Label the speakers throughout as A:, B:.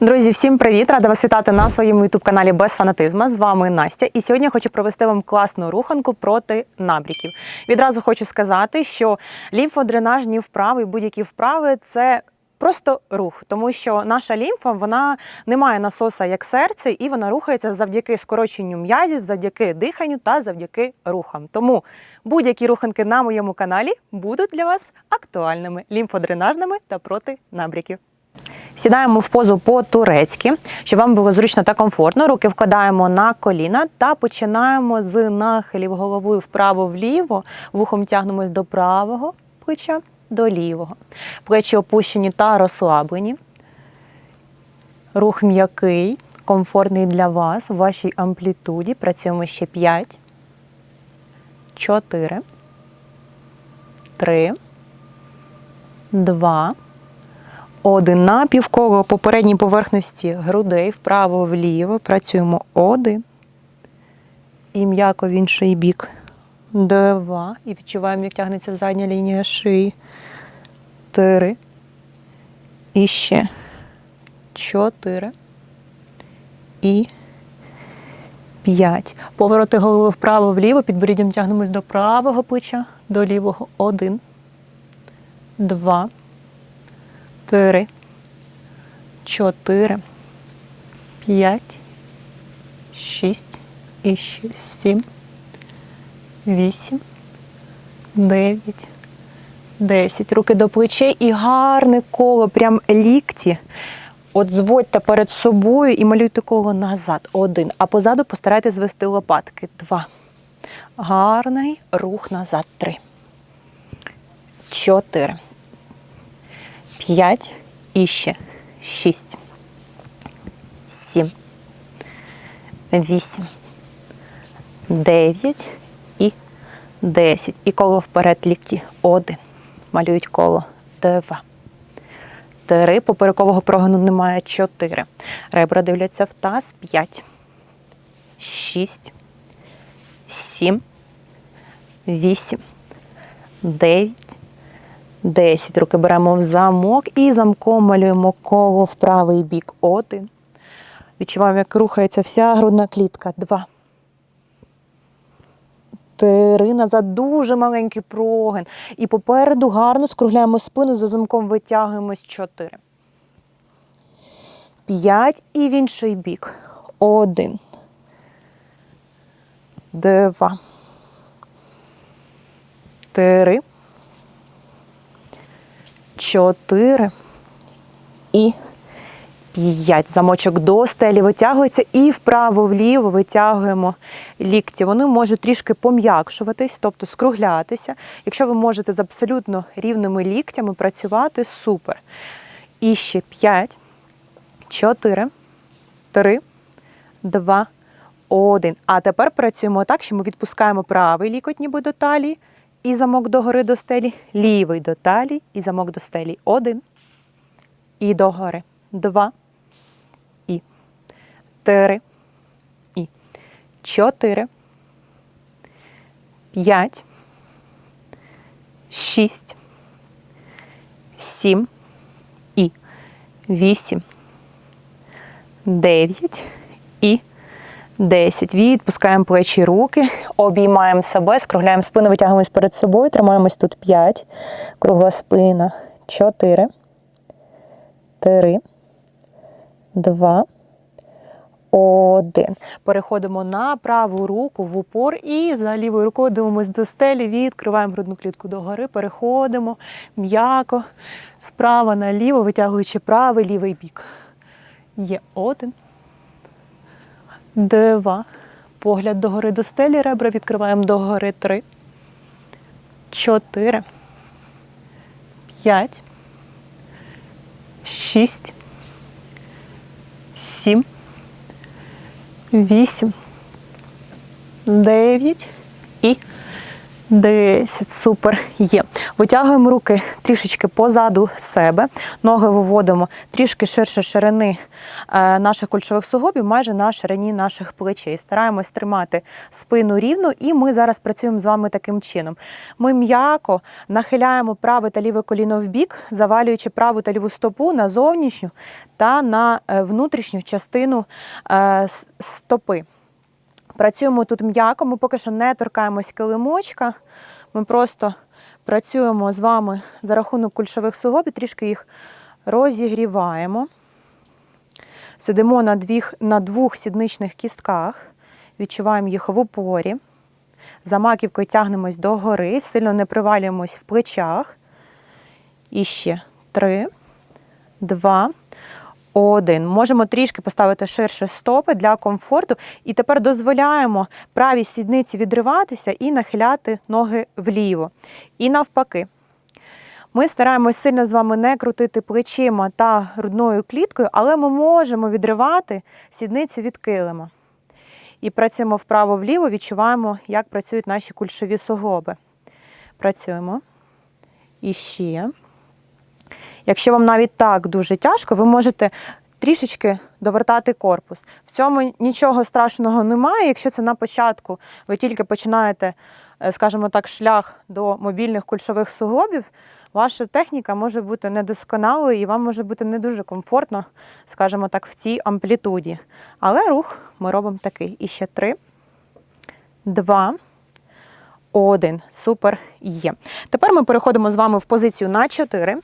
A: Друзі, всім привіт! Рада вас вітати на своєму ютуб-каналі без фанатизма. З вами Настя. І сьогодні я хочу провести вам класну руханку проти набріків. Відразу хочу сказати, що лімфодренажні вправи, будь-які вправи це. Просто рух, тому що наша лімфа вона не має насоса як серце, і вона рухається завдяки скороченню м'язів, завдяки диханню та завдяки рухам. Тому будь-які руханки на моєму каналі будуть для вас актуальними, лімфодренажними та проти набріків. Сідаємо в позу по-турецьки, щоб вам було зручно та комфортно. Руки вкладаємо на коліна та починаємо з нахилів головою вправо-вліво. Вухом тягнемось до правого плеча, до лівого. Плечі опущені та розслаблені. Рух м'який, комфортний для вас у вашій амплітуді. Працюємо ще 5, 4, 3, 2, один на півколо попередній поверхності грудей вправо-вліво. Працюємо один. І м'яко в інший бік. Два. І відчуваємо, як тягнеться задня лінія шиї. Три. І ще. Чотири. І п'ять. Повороти голови вправо-вліво. Підборіддям тягнемось до правого плеча, до лівого. Один. Два три, чотири, п'ять, шість і шість, сім, вісім, дев'ять, десять. Руки до плечей і гарне коло, прям лікті. От зводьте перед собою і малюйте коло назад. Один. А позаду постарайтесь звести лопатки. Два. Гарний рух назад. Три. Чотири. 5 і ще 6, 7, 8, 9 і 10. І коло вперед лікті. 1. Малюють коло. 2. 3. Поперекового прогону немає. 4. Ребра дивляться в таз. 5. 6. 7. 8. 9. 10. Руки беремо в замок і замком малюємо коло в правий бік. Один. Відчуваємо, як рухається вся грудна клітка. Два. Три. Назад дуже маленький прогин. І попереду гарно скругляємо спину, за замком витягуємось. Чотири. П'ять. І в інший бік. Один. Два. Три чотири і п'ять. Замочок до стелі витягується і вправо-вліво витягуємо лікті. Вони можуть трішки пом'якшуватись, тобто скруглятися. Якщо ви можете з абсолютно рівними ліктями працювати, супер. І ще п'ять, чотири, три, два, один. А тепер працюємо так, що ми відпускаємо правий лікоть, ніби до талії і замок догори до стелі, лівий до талії і замок до стелі. Один. І догори. Два. І три. І чотири. П'ять. Шість. Сім. І вісім. Дев'ять. І 10. Відпускаємо плечі руки, обіймаємо себе, скругляємо спину, витягуємось перед собою, тримаємось тут 5. Кругла спина. 4. 3. 2. 1. Переходимо на праву руку в упор і за лівою рукою дивимося до стелі, відкриваємо грудну клітку догори, переходимо м'яко, справа наліво, витягуючи правий лівий бік. Є один два. Погляд догори до стелі, ребра відкриваємо догори три. Чотири. П'ять. Шість. Сім. Вісім. Дев'ять. І 10. Супер. Є. Витягуємо руки трішечки позаду себе. Ноги виводимо трішки ширше ширини е, наших кульшових суглобів, майже на ширині наших плечей. Стараємось тримати спину рівно, і ми зараз працюємо з вами таким чином. Ми м'яко нахиляємо праве та ліве коліно в бік, завалюючи праву та ліву стопу на зовнішню та на е, внутрішню частину е, стопи. Працюємо тут м'яко, ми поки що не торкаємось килимочка. Ми просто працюємо з вами за рахунок кульшових суглобів, трішки їх розігріваємо. Сидимо на, двіх, на двох сідничних кістках, відчуваємо їх в упорі. За маківкою тягнемось догори, сильно не привалюємось в плечах. І ще три, два, один. Можемо трішки поставити ширше стопи для комфорту. І тепер дозволяємо правій сідниці відриватися і нахиляти ноги вліво. І навпаки. Ми стараємось сильно з вами не крутити плечима та грудною кліткою, але ми можемо відривати сідницю від килима. І працюємо вправо-вліво, відчуваємо, як працюють наші кульшові суглоби. Працюємо. І ще. Якщо вам навіть так дуже тяжко, ви можете трішечки довертати корпус. В цьому нічого страшного немає. Якщо це на початку ви тільки починаєте, е, скажімо так, шлях до мобільних кульшових суглобів, ваша техніка може бути недосконалою і вам може бути не дуже комфортно, скажімо так, в цій амплітуді. Але рух ми робимо такий. І ще три, два. Один. Супер є. Тепер ми переходимо з вами в позицію на 4.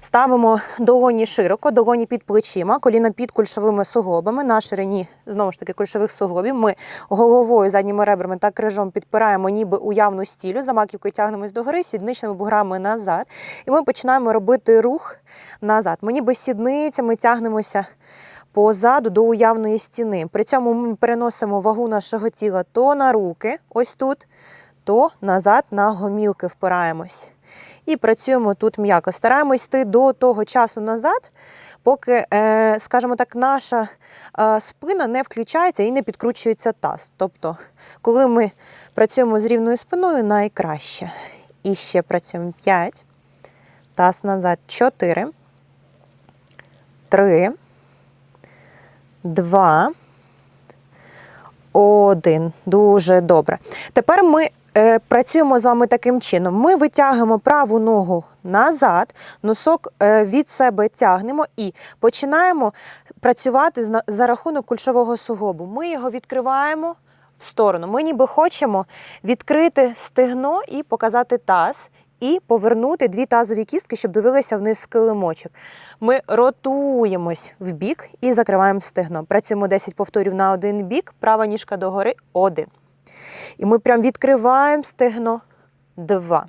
A: Ставимо долоні широко, долоні під плечима, коліна під кульшовими суглобами на ширині, знову ж таки, кульшових суглобів. Ми головою, задніми ребрами та крижом підпираємо ніби уявну стілю, за маківкою тягнемось догори, сідничними буграми назад. І ми починаємо робити рух назад. Ми ніби сідницями тягнемося позаду до уявної стіни. При цьому ми переносимо вагу нашого тіла то на руки, ось тут, то назад на гомілки впираємось. І працюємо тут м'яко. Стараємось йти до того часу назад, поки, е, скажімо так, наша е, спина не включається і не підкручується таз. Тобто, коли ми працюємо з рівною спиною, найкраще. І ще працюємо 5, таз назад 4, 3, 2, 1. Дуже добре. Тепер ми працюємо з вами таким чином. Ми витягуємо праву ногу назад, носок е, від себе тягнемо і починаємо працювати за рахунок кульшового суглобу. Ми його відкриваємо в сторону. Ми ніби хочемо відкрити стегно і показати таз. І повернути дві тазові кістки, щоб дивилися вниз в килимочок. Ми ротуємось в бік і закриваємо стегно. Працюємо 10 повторів на один бік, права ніжка догори один. І ми прям відкриваємо стегно два.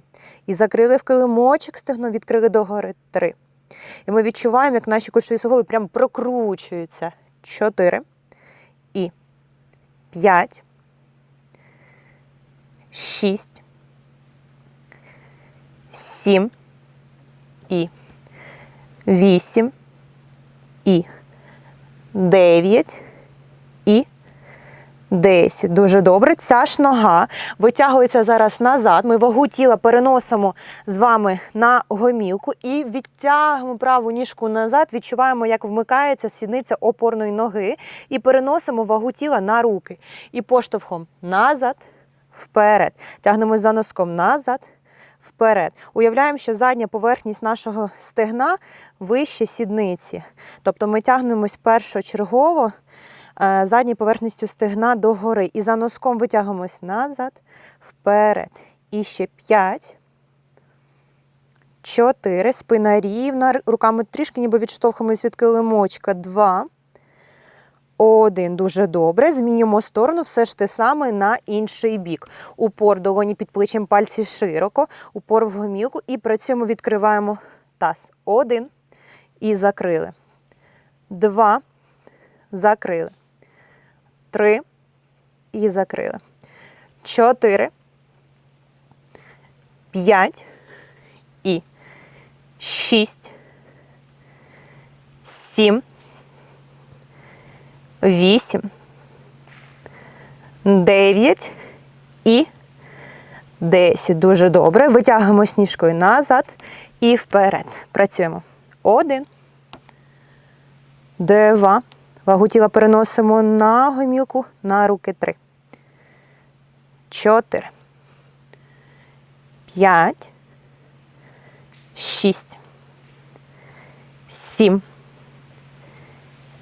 A: І закрили в килимочок стегно, відкрили догори три. І ми відчуваємо, як наші кульшові суглоби прям прокручуються. Чотири. І п'ять. Шість. Сім. І вісім. І дев'ять. І 10. Дуже добре. Ця ж нога витягується зараз назад. Ми вагу тіла переносимо з вами на гомілку і відтягуємо праву ніжку назад. Відчуваємо, як вмикається сідниця опорної ноги, і переносимо вагу тіла на руки. І поштовхом назад, вперед. Тягнемось за носком назад. Вперед. Уявляємо, що задня поверхність нашого стегна вище сідниці. Тобто ми тягнемось першочергово задньою поверхністю стегна догори. І за носком витягуємось назад, вперед. І ще 5, 4, спина рівна, руками трішки ніби відштовхуємось від килимочка. 2, 1. Дуже добре. Змінюємо сторону, все ж те саме на інший бік. Упор долоні під плечем пальці широко, упор в гомілку і працюємо, відкриваємо таз. 1 і закрили. 2, закрили. Три і закрили. Чотири. П'ять. І. Шість. Сім. Вісім. Дев'ять. І. 10. Дуже добре. Витягуємо сніжкою назад і вперед. Працюємо. Один. Два. Вагу тіла переносимо на гомілку, на руки. Три. Чотири. П'ять. Шість. Сім.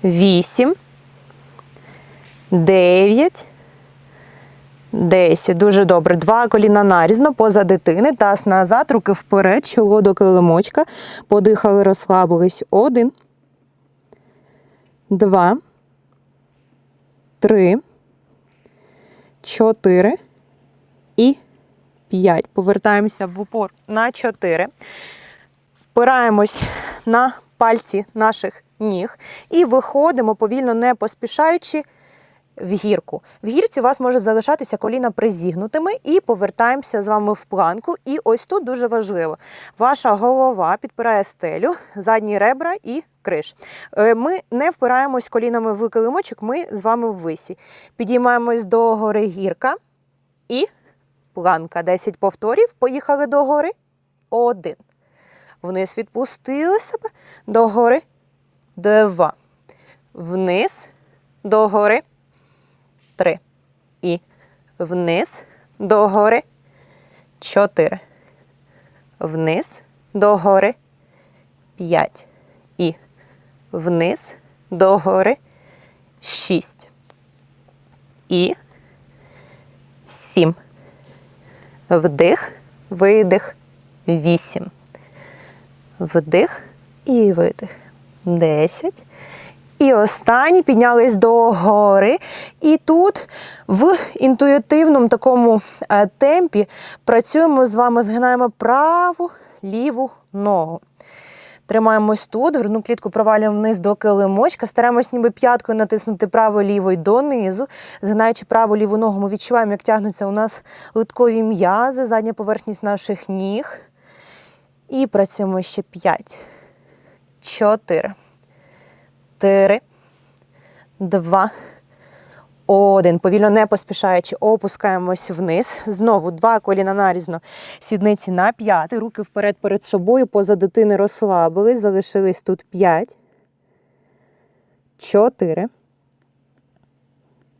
A: Вісім. Дев'ять. Десять. Дуже добре. Два коліна нарізно поза дитини. Таз назад, руки вперед, чоло до килимочка. Подихали, розслабились. Один. Два. Три. Чотири. І п'ять. Повертаємося в упор на чотири. Впираємось на пальці наших ніг і виходимо повільно, не поспішаючи в гірку. В гірці у вас може залишатися коліна призігнутими і повертаємося з вами в планку. І ось тут дуже важливо. Ваша голова підпирає стелю, задні ребра і криш. Е, Ми не впираємось колінами в килимочок, ми з вами в висі. Підіймаємось до гори гірка і планка. 10 повторів. Поїхали до гори. Один. Вниз відпустили себе до гори. Два. Вниз до гори. Три. І вниз до гори. Чотири. Вниз до гори. П'ять. І вниз до гори. Шість. І сім. Вдих, видих. Вісім. Вдих і видих. Десять. І останні піднялись до гори. І тут в інтуїтивному такому е, темпі працюємо з вами, згинаємо праву, ліву ногу. Тримаємось тут, грудну клітку провалюємо вниз до килимочка, стараємось ніби п'яткою натиснути право лівою донизу. Згинаючи праву ліву ногу, ми відчуваємо, як тягнуться у нас литкові м'язи, задня поверхність наших ніг. І працюємо ще 5, 4, 3, 2, 1. Повільно не поспішаючи, опускаємось вниз. Знову два коліна нарізно. Сідниці на п'яти. Руки вперед перед собою. Поза дитини розслабились. Залишились тут 5, 4,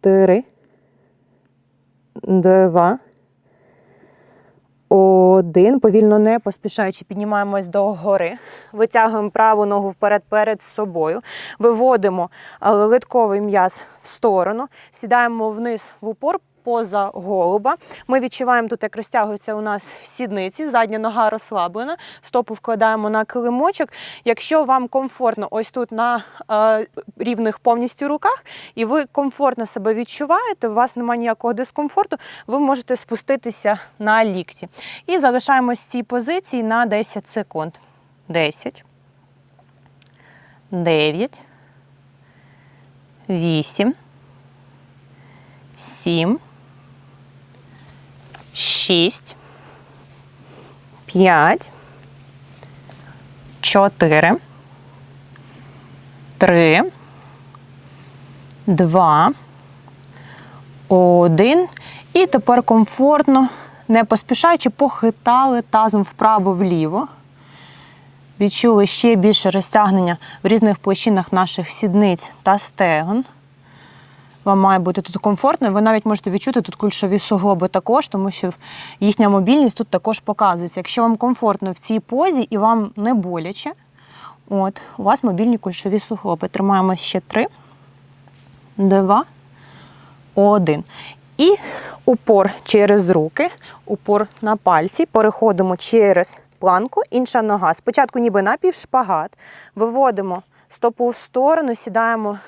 A: 3, 2, один. Повільно не поспішаючи, піднімаємось до гори. Витягуємо праву ногу вперед перед собою. Виводимо е, литковий м'яз в сторону, сідаємо вниз в упор. Поза голуба. Ми відчуваємо тут, як розтягуються у нас сідниці, задня нога розслаблена, стопу вкладаємо на килимочок. Якщо вам комфортно ось тут на е, рівних повністю руках, і ви комфортно себе відчуваєте, у вас немає ніякого дискомфорту, ви можете спуститися на лікті. І залишаємось в цій позиції на 10 секунд. 10, 9, 8, 7, 6, 5, 4, 3, 2, 1. І тепер комфортно, не поспішаючи, похитали тазом вправо-вліво. Відчули ще більше розтягнення в різних площинах наших сідниць та стегон. Вам має бути тут комфортно. Ви навіть можете відчути тут кульшові суглоби також, тому що їхня мобільність тут також показується. Якщо вам комфортно в цій позі і вам не боляче, от, у вас мобільні кульшові суглоби. Тримаємо ще три, два, один. І упор через руки, упор на пальці. Переходимо через планку, інша нога. Спочатку ніби напівшпагат. Виводимо стопу в сторону, сідаємо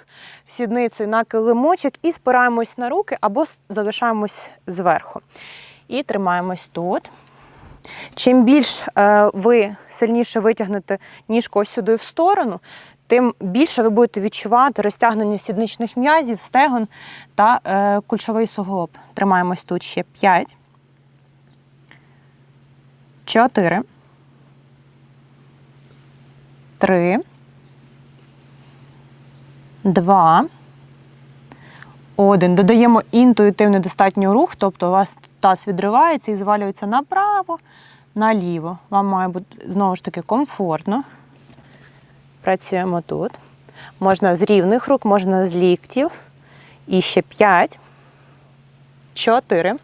A: сідницею на килимочок і спираємось на руки або залишаємось зверху. І тримаємось тут. Чим більш е, ви сильніше витягнете ніжку сюди в сторону, тим більше ви будете відчувати розтягнення сідничних м'язів, стегон та е, кульшовий суглоб. Тримаємось тут ще 5, 4, 3, 2, Один. Додаємо інтуїтивний достатньо рух, тобто у вас таз відривається і звалюється направо, наліво. Вам має бути знову ж таки комфортно. Працюємо тут. Можна з рівних рук, можна з ліктів. І ще 5, 4,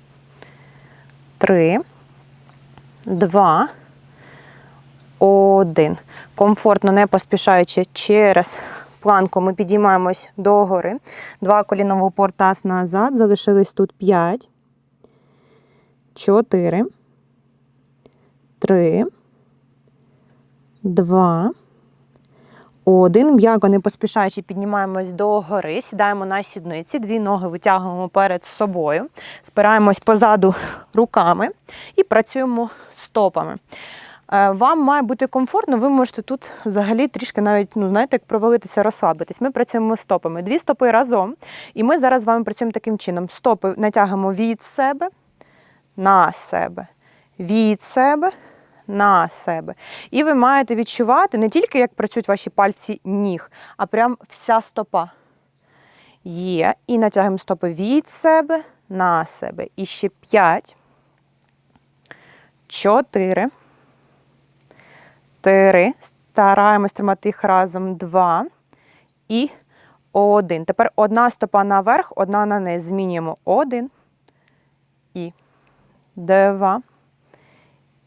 A: 3, 2, 1. Комфортно, не поспішаючи через планку, ми підіймаємось догори. Два коліна в назад. Залишились тут 5, 4, 3, 2, один. М'яко не поспішаючи піднімаємось до гори, сідаємо на сідниці, дві ноги витягуємо перед собою, спираємось позаду руками і працюємо стопами. Е, Вам має бути комфортно, ви можете тут взагалі трішки навіть, ну знаєте, як провалитися, розслабитись. Ми працюємо стопами. Дві стопи разом. І ми зараз з вами працюємо таким чином. Стопи натягуємо від себе на себе, від себе на себе. І ви маєте відчувати не тільки, як працюють ваші пальці ніг, а прям вся стопа. Є. І натягуємо стопи від себе на себе. І ще 5, 4, 3. Стараємось тримати їх разом. 2 і 1. Тепер одна стопа наверх, одна на низ. Змінюємо 1 і 2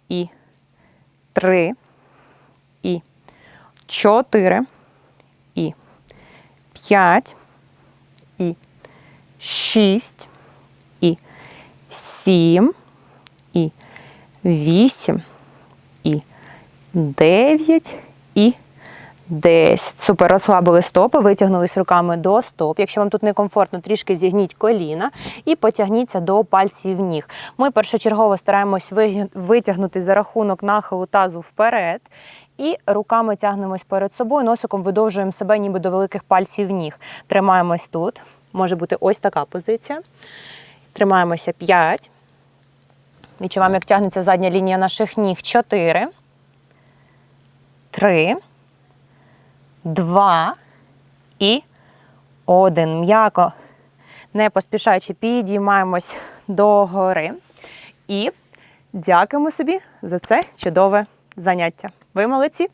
A: і 3 і 4 і 5 і 6 і 7 і 8 і 9 і 10. Супер, розслабили стопи, витягнулись руками до стоп. Якщо вам тут некомфортно, трішки зігніть коліна і потягніться до пальців ніг. Ми першочергово стараємось витягнути за рахунок нахилу тазу вперед. І руками тягнемось перед собою, носиком видовжуємо себе ніби до великих пальців ніг. Тримаємось тут. Може бути ось така позиція. Тримаємося 5. Відчуваємо, як тягнеться задня лінія наших ніг. 4. 3. Два і один. М'яко, не поспішаючи, підіймаємось до гори. І дякуємо собі за це чудове заняття. Ви молодці!